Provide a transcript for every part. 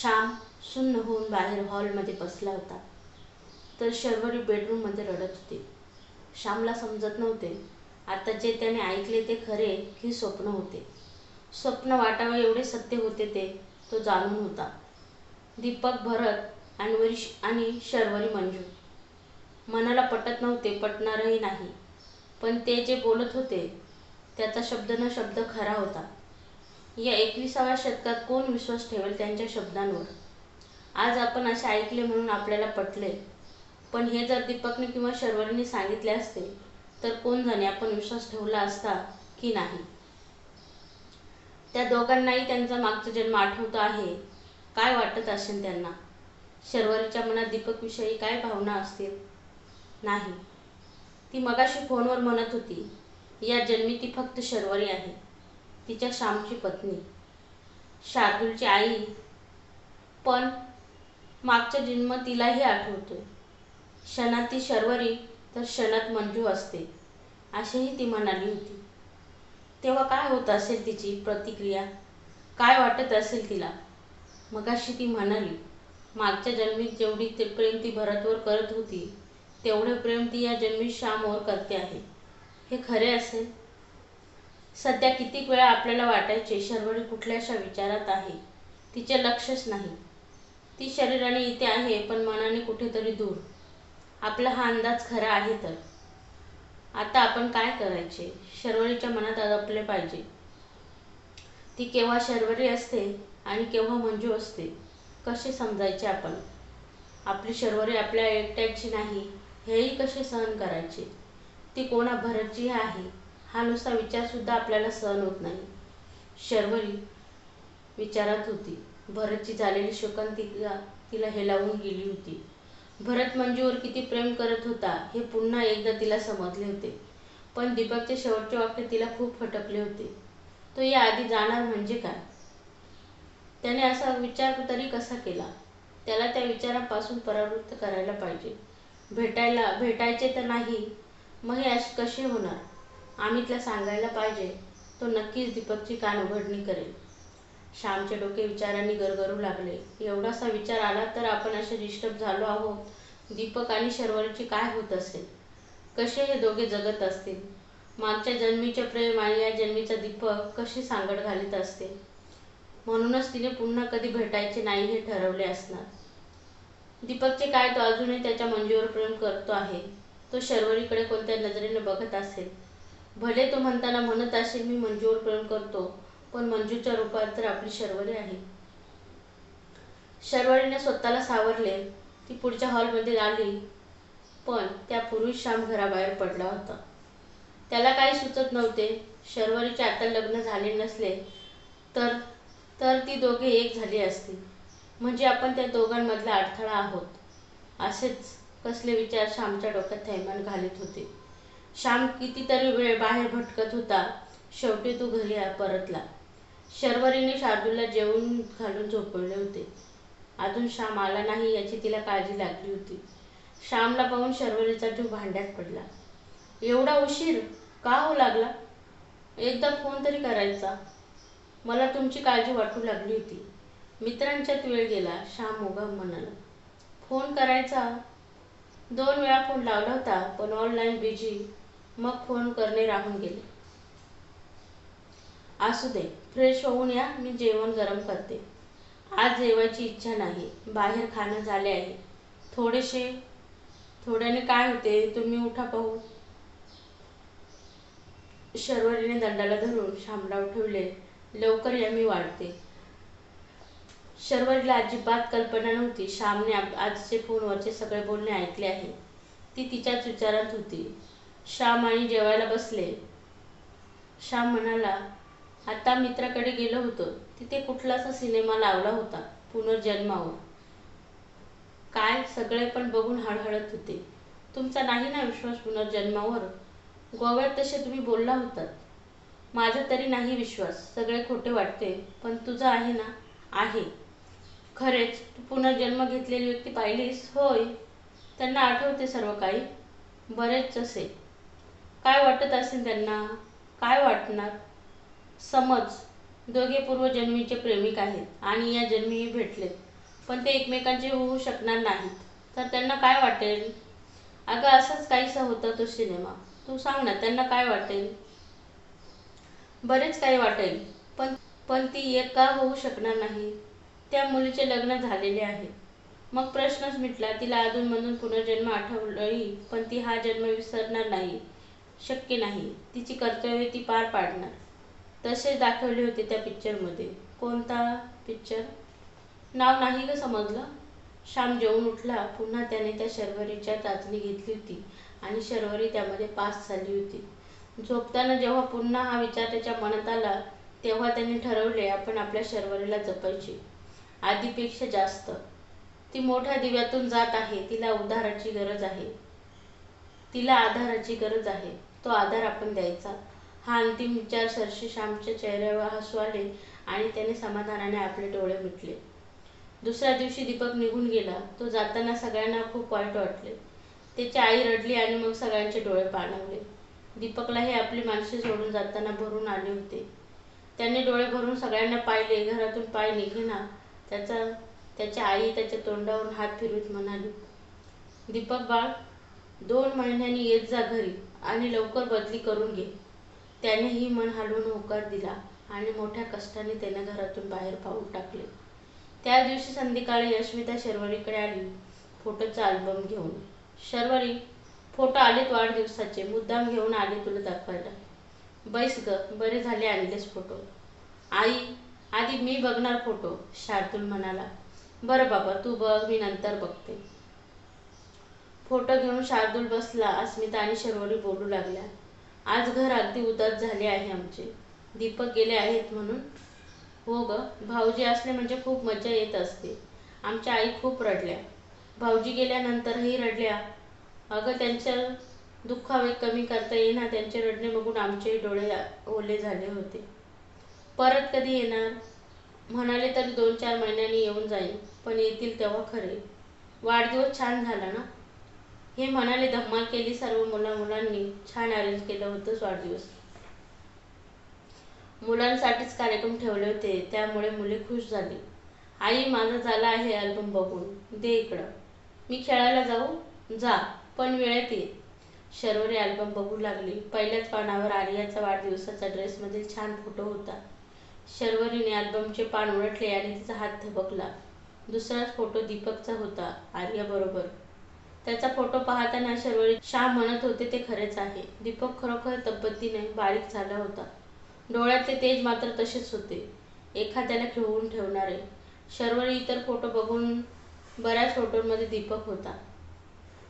श्याम सुन्न होऊन बाहेर हॉलमध्ये बसला होता. तर शर्वरी बेडरूममध्ये रडत होती. श्यामला समजत नव्हते. आता जे त्याने ऐकले ते खरे की स्वप्न होते. स्वप्न वाटावं एवढे सत्य होते ते तो जाणून होता. दीपक भरत अन्वरी आणि शर्वरी मंजू. मनाला पटत नव्हते पटणारही नाही. पण ते जे बोलत होते त्याचा शब्द न शब्द खरा होता. या एकविसाव्या शतकात कोण विश्वास ठेवेल त्यांच्या शब्दांवर? आज आपण असे ऐकले म्हणून आपल्याला पटले. पण हे जर दीपकने किंवा शर्वरीने सांगितले असते तर कोण जाणे आपण विश्वास ठेवला असता की नाही? त्या दोघांनाही त्यांचा मागचा जन्म आठवतो आहे. काय वाटत असेल त्यांना? शर्वरीच्या मनात दीपकविषयी काय भावना असतील? नाही. ती मगाशी फोनवर म्हणत होती या जन्मी ती फक्त शर्वरी आहे. तिच्या श्यामची पत्नी. शार्दूलची आई. पण मागचा जन्म तिलाही आठवतो क्षणात ती शर्वरी तर क्षणात मंजू असते. असेही ती म्हणाली होती. तेव्हा काय होत असेल तिची प्रतिक्रिया? काय वाटत असेल तिला? मगाशी ती म्हणाली मागच्या जन्मीत जेवढी ते प्रेम ती भरतवर करत होती तेवढे प्रेम ती या जन्मी श्यामवर करते आहे. हे खरे असेल? सध्या कितीक वेळा आपल्याला वाटायचे शर्वरी कुठल्याशा विचारात आहे? तिचे लक्षच नाही. ती शरीराने इथे आहे पण मनाने कुठेतरी दूर. आपला हा अंदाज खरा आहे तर. आता आपण काय करायचे? शर्वरीच्या मनात अडपले पाहिजे. ती केव्हा शर्वरी असते आणि केव्हा मंजू असते? कसे समजायचे आपण? आपली शर्वरी आपल्या एकट्याची नाही हेही कसे सहन करायचे? ती कोणा भरतची आहे? हा नुसता विचारसुद्धा आपल्याला सहन होत नाही. शर्वरी विचारात होती. भरतची झालेली शोकन तिला तिला हेलावून गेली होती. भरत मंजूवर किती प्रेम करत होता हे पुन्हा एकदा तिला समजले होते. पण दीपकचे शेवटचे वाक्य तिला खूप फटकले होते. तो या आधी जाणार म्हणजे काय? त्याने असा विचार तरी कसा केला? त्याला त्या विचारापासून परावृत्त करायला पाहिजे. भेटायला भेटायचे तर नाही मग हे असे कसे होणार? अमितला सांगायला पाहिजे तो नक्कीच दीपकची कान उघडणी करेल. श्यामचे डोके विचारांनी गरगरू लागले. एवढासा विचार आला तर आपण असे डिस्टर्ब झालो आहोत. दीपक आणि शर्वरीची काय होत असेल? कसे हे दोघे जगत असतील? मागच्या जन्मीचे प्रेम आणि या जन्मीचा दीपक कशी सांगड घालीत असते? म्हणूनच तिने पुन्हा कधी भेटायचे नाही हे ठरवले असणार. दीपकचे काय तो अजूनही त्याच्या मंजूवर प्रेम करतो आहे? तो शर्वरीकडे कोणत्या नजरेने बघत असेल? भले तो म्हणताना म्हणत असेल मी मंजूवर प्रेम करतो पण मंजूच्या रूपात तर आपली शर्वरी आहे. शर्वरीने स्वतःला सावरले. ती पुढच्या हॉलमध्ये आली. पण त्यापूर्वी श्याम घराबाहेर पडला होता. त्याला काही सुचत नव्हते. शर्वरीचे आता लग्न झाले नसले तर तर ती दोघे एक झाली असती. म्हणजे आपण त्या दोघांमधला अडथळा आहोत. असेच कसले विचार श्यामच्या डोक्यात थैमान घालत होते. श्याम कितीतरी वेळ बाहेर भटकत होता. शेवटी तो घरी परतला. शर्वरीने शार्दूलला जेवून घालून झोपवले होते. अजून श्याम आला नाही याची तिला काळजी लागली होती. श्यामला पाहून शर्वरीचा जीव भांड्यात पडला. एवढा उशीर? का हो लागला? एकदा फोन तरी करायचा. मला तुमची काळजी वाटू लागली होती. मित्रांच्यात वेळ गेला श्याम उगम म्हणाला. फोन करायचा? दोन वेळा फोन लावला होता पण ऑनलाईन बिझी. मग फोन करणे राहून गेले. असू दे फ्रेश होऊन या मी जेवण गरम करते. आज जेवायची इच्छा नाही बाहेर खाणं झाले आहे. थोडेसे थोड्याने काय होते तुम्ही उठा पाहू. शर्वरीने दंडाला धरून शामला उठवले लवकर या मी वाढते. शर्वरीला अजिबात कल्पना नव्हती. श्यामने आजचे फोनवरचे सगळे बोलणे ऐकले आहे. ती तिच्याच विचारात होती. श्याम आणि जेवायला बसले. श्याम म्हणाला आता मित्राकडे गेलो होतो. तिथे कुठलासा सिनेमा लावला होता. पुनर्जन्मावर. काय? सगळे पण बघून हळहळत होते. तुमचा नाही ना विश्वास पुनर्जन्मावर? गोव्यात तसे तुम्ही बोलला होतात. माझा तरी नाही विश्वास. सगळे खोटे वाटते. पण तुझा आहे ना? आहे. खरेच? तू पुनर्जन्म घेतलेली व्यक्ती पाहिलीस? होय. त्यांना आठवते सर्व काही. बरेच असे. काय वाटत असेल त्यांना? काय वाटणार? समज दोघे पूर्वजन्मीचे प्रेमिक आहेत आणि या जन्मीही भेटलेत पण ते एकमेकांचे होऊ शकणार नाहीत. तर त्यांना काय वाटेल? अगं असंच काहीसं होतं तो सिनेमा. तू सांग ना त्यांना काय वाटेल? बरेच काही वाटेल पण पण ती एक का होऊ शकणार नाही? त्या मुलीचे लग्न झालेले आहे. मग प्रश्नच मिटला तिला अधूनमधून पुनर्जन्म आठवलंही पण ती हा जन्म विसरणार नाही. शक्य नाही. तिची कर्तव्ये ती पार पाडणार. तसेच दाखवले होते त्या पिक्चरमध्ये. कोणता पिक्चर? नाव नाही ग समजलं. श्याम जेवून उठला. पुन्हा त्याने त्या शर्वरीच्या चाचणी घेतली होती आणि शर्वरी त्यामध्ये पास झाली होती. झोपताना जेव्हा पुन्हा हा विचार त्याच्या मनात आला तेव्हा त्याने ठरवले आपण आपल्या शर्वरीला जपायची. आधीपेक्षा जास्त. ती मोठ्या दिव्यातून जात आहे. तिला उद्धाराची गरज आहे. तिला आधाराची गरज आहे. तो आधार आपण द्यायचा. हा अंतिम विचार सरशी श्यामच्या चेहऱ्यावर हसू आले आणि त्याने समाधानाने आपले डोळे मिटले. दुसऱ्या दिवशी दीपक निघून गेला. तो जाताना सगळ्यांना खूप वाईट वाटले. त्याची आई रडली आणि मग सगळ्यांचे डोळे पाणवले. दीपकला हे आपली माणसे सोडून जाताना भरून आले होते. त्याने डोळे भरून सगळ्यांना पाहिले. घरातून पाय निघेना. त्याचा त्याची आई त्याच्या तोंडावरून हात फिरवत म्हणाली दीपक बाळ दोन महिन्यांनी येत जा घरी. आणि लवकर बदली करून घे. त्यानेही मन हलवून होकार दिला आणि मोठ्या कष्टाने त्याने घरातून बाहेर पाऊल टाकले. त्या दिवशी संध्याकाळी यशमिता शर्वरीकडे आली. फोटोचा अल्बम घेऊन. शर्वरी फोटो आलेत वाढदिवसाचे. मुद्दाम घेऊन आले तुला दाखवायला. बैस ग बरे झाले आणलेच फोटो. आई आधी मी बघणार फोटो शार्दूल म्हणाला. बरं बाबा तू बघ मी नंतर बघते. फोटो घेऊन शार्दूल बसला अस्मिता आणि शर्वरी बोलू लागल्या. आज घर अगदी उदास झाले आहे आमचे. दीपक गेले आहेत म्हणून. हो ग भाऊजी असले म्हणजे खूप मजा येत असते. आमच्या आई खूप रडल्या. भाऊजी गेल्यानंतरही रडल्या. अगं त्यांच्या दुःखावेग कमी करता येईना त्यांचे रडणे बघून आमचे डोळे ओले झाले होते. परत कधी येणार? म्हणाले तरी दोन चार महिन्यांनी येऊन जाईन पण येतील तेव्हा खरे. वाढदिवस छान झाला ना? हे म्हणाले धम्माल केली सर्व मुला मुलांनी छान अरेंज केलं होतं वाढदिवस मुलांसाठीच कार्यक्रम ठेवले होते त्यामुळे मुले खुश झाली. आई माझा झाला आहे अल्बम बघून. दे इकडं. मी खेळायला जाऊ? जा पण वेळेत ये. शर्वरी अल्बम बघू लागली. पहिल्याच पानावर आर्याचा वाढदिवसाचा ड्रेसमधील छान फोटो होता. शर्वरीने अल्बमचे पान उलटले आणि तिचा हात धबकला दुसराच फोटो दीपकचा होता आर्याबरोबर त्याचा फोटो पाहताना शर्वरी शाह म्हणत होते ते खरेच आहे. दीपक खरोखर तब्येतीने बारीक झाला होता. डोळ्यातले तेज मात्र तसेच होते. एखाद्याला खिळवून ठेवणारे. शर्वरी इतर फोटो बघून बऱ्याच फोटोंमध्ये दीपक होता.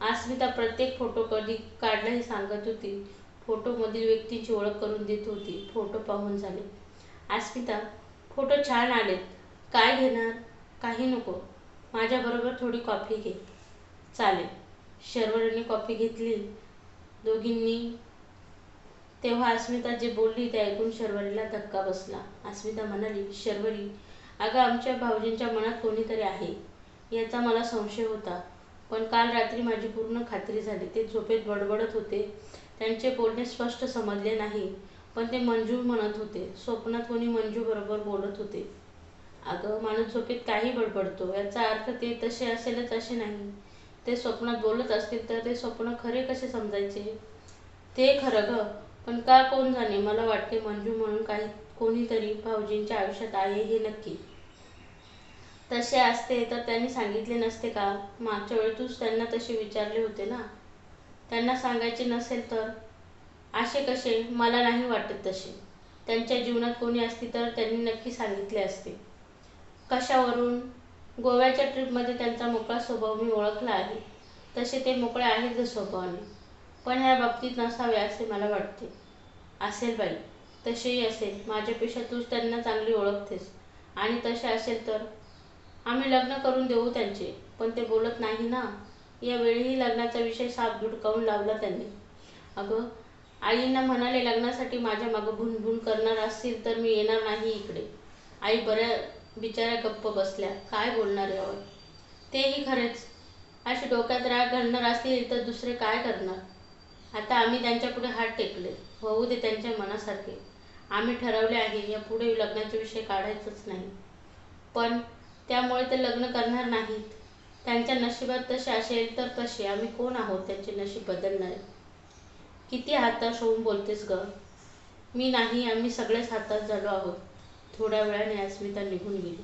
अस्मिता प्रत्येक फोटो कधी काढला हे सांगत होती. फोटोमधील व्यक्तींची ओळख करून देत होती. फोटो पाहून झाले. अस्मिता फोटो छान आलेत. काय घेणार? काही नको. माझ्याबरोबर थोडी कॉफी घे. चालेल. शर्वरीने कॉफी घेतली. दोघींनी. तेव्हा अस्मिता जे बोलली ते ऐकून शर्वरीला धक्का बसला. अस्मिता म्हणाली शर्वरी अगं आमच्या भाऊजींच्या मनात कोणीतरी आहे. याचा मला संशय होता. पण काल रात्री माझी पूर्ण खात्री झाली. ते झोपेत बडबडत होते. त्यांचे बोलणे स्पष्ट समजले नाही. पण ते मंजू म्हणत होते. स्वप्नात कोणी मंजू बरोबर बोलत होते. अगं माणूस झोपेत काही बडबडतो. याचा अर्थ ते तसे असेलच असे नाही. ते स्वप्नात बोलत असतील तर ते स्वप्न खरे कसे समजायचे? ते खरं ग पण का कोण जाणे? मला वाटते मंजू म्हणून काही कोणीतरी भाऊजींच्या आयुष्यात आहे हे नक्की. तसे असते तर त्यांनी सांगितले नसते का? मागच्या वेळी तूच त्यांना तसे विचारले होते ना? त्यांना सांगायचे नसेल तर? असे कसे? मला नाही वाटत तसे. त्यांच्या जीवनात कोणी असती तर त्यांनी नक्की सांगितले असते. कशावरून? गोव्याच्या ट्रीपमध्ये त्यांचा मोकळा स्वभाव मी ओळखला आहे. तसे ते मोकळे आहेतच स्वभावाने. पण ह्या बाबतीत नसावे असे मला वाटते. असेल बाई तसेही असेल. माझ्यापेक्षा तूच त्यांना चांगली ओळखतेस. आणि तसे असेल तर? आम्ही लग्न करून देऊ त्यांचे पण ते बोलत नाही ना. यावेळीही लग्नाचा विषय साप धुडकावून लावला त्यांनी. अगं आईंना म्हणाले लग्नासाठी माझ्या मागं भुनभुन करणार असतील तर मी येणार नाही इकडे. आई बऱ्या बिचाऱ्या गप्प बसल्या. काय बोलणार यावर तेही खरेच. अशी डोक्यात राग घालणार असतील तर दुसरे काय करणार? आता आम्ही त्यांच्यापुढे हात टेकले. होऊ दे त्यांच्या मनासारखे. आम्ही ठरवले आहे यापुढे लग्नाचे विषय काढायचंच नाही. पण त्यामुळे ते लग्न करणार नाहीत. त्यांच्या नशिबात तसे असेल तर कसे आम्ही कोण आहोत? त्यांचे नशीब बदलणारे किती हाताश होऊन बोलतेस ग. मी नाही. आम्ही सगळेच हातात झालो आहोत. थोड्या वेळाने अस्मिता निघून गेली.